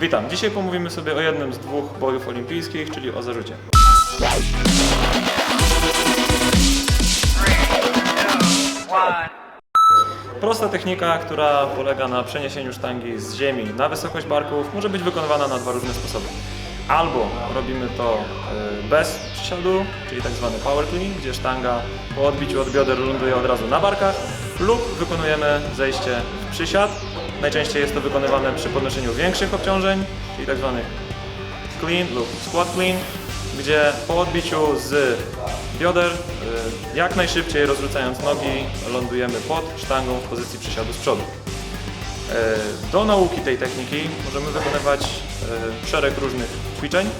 Witam. Dzisiaj pomówimy sobie o jednym z dwóch bojów olimpijskich, czyli o zarzucie. Prosta technika, która polega na przeniesieniu sztangi z ziemi na wysokość barków, może być wykonywana na dwa różne sposoby. Albo robimy to y, bez przysiadu, czyli tak zwany power clean, gdzie sztanga po odbiciu od bioder ląduje od razu na barkach, lub wykonujemy zejście w przysiad. Najczęściej jest to wykonywane przy podnoszeniu większych obciążeń, czyli tak zwanych clean lub squat clean, gdzie po odbiciu z bioder y, jak najszybciej rozrzucając nogi lądujemy pod sztangą w pozycji przysiadu z przodu. Y, Do nauki tej techniki możemy wykonywać y, szereg różnych ćwiczeń,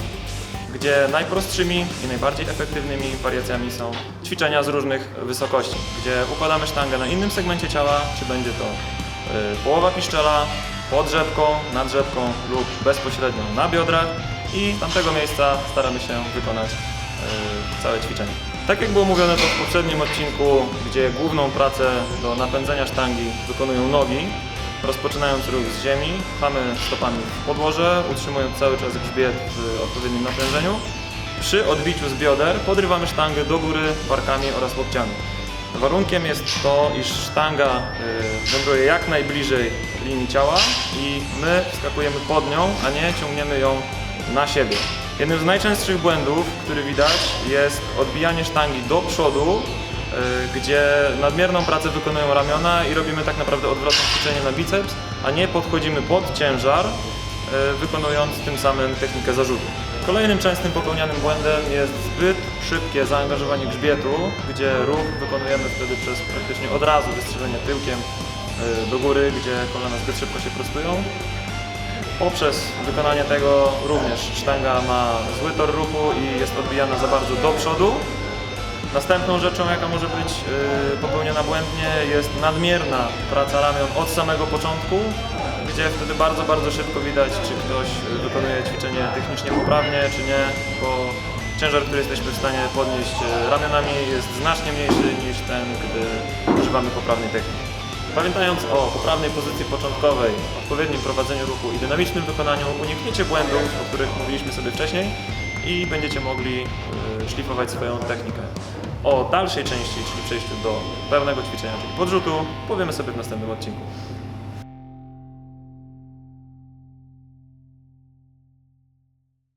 gdzie najprostszymi i najbardziej efektywnymi wariacjami są ćwiczenia z różnych wysokości, gdzie układamy sztangę na innym segmencie ciała, czy będzie to y, połowa piszczela, pod rzepką, nad rzepką lub bezpośrednio na biodrach i z tamtego miejsca staramy się wykonać całe ćwiczenie. Tak jak było mówione to w poprzednim odcinku, gdzie główną pracę do napędzenia sztangi wykonują nogi, rozpoczynając ruch z ziemi, pchamy stopami w podłoże, utrzymując cały czas grzbiet w odpowiednim natężeniu. Przy odbiciu z bioder podrywamy sztangę do góry barkami oraz łokciami. Warunkiem jest to, iż sztanga y, wędruje jak najbliżej linii ciała i my wskakujemy pod nią, a nie ciągniemy ją na siebie. Jednym z najczęstszych błędów, który widać, jest odbijanie sztangi do przodu, gdzie nadmierną pracę wykonują ramiona i robimy tak naprawdę odwrotne ćwiczenie na biceps, a nie podchodzimy pod ciężar, y, wykonując tym samym technikę zarzutu. Kolejnym częstym popełnianym błędem jest zbyt szybkie zaangażowanie grzbietu, gdzie ruch wykonujemy wtedy przez praktycznie od razu wystrzelenie tyłkiem y, do góry, gdzie kolana zbyt szybko się prostują. Poprzez wykonanie tego również sztanga ma zły tor ruchu i jest odbijana za bardzo do przodu. Następną rzeczą, jaka może być y, popełniona błędnie, jest nadmierna praca ramion od samego początku, gdzie wtedy bardzo, bardzo szybko widać, czy ktoś wykonuje ćwiczenie technicznie poprawnie, czy nie, bo ciężar, który jesteśmy w stanie podnieść y, ramionami jest znacznie mniejszy niż ten, gdy używamy poprawnej techniki. Pamiętając o poprawnej pozycji początkowej, odpowiednim prowadzeniu ruchu i dynamicznym wykonaniu, unikniecie błędów, o których mówiliśmy sobie wcześniej i będziecie mogli y, szlifować swoją technikę. O dalszej części, czyli przejściu do pełnego ćwiczenia, czyli podrzutu, powiemy sobie w następnym odcinku.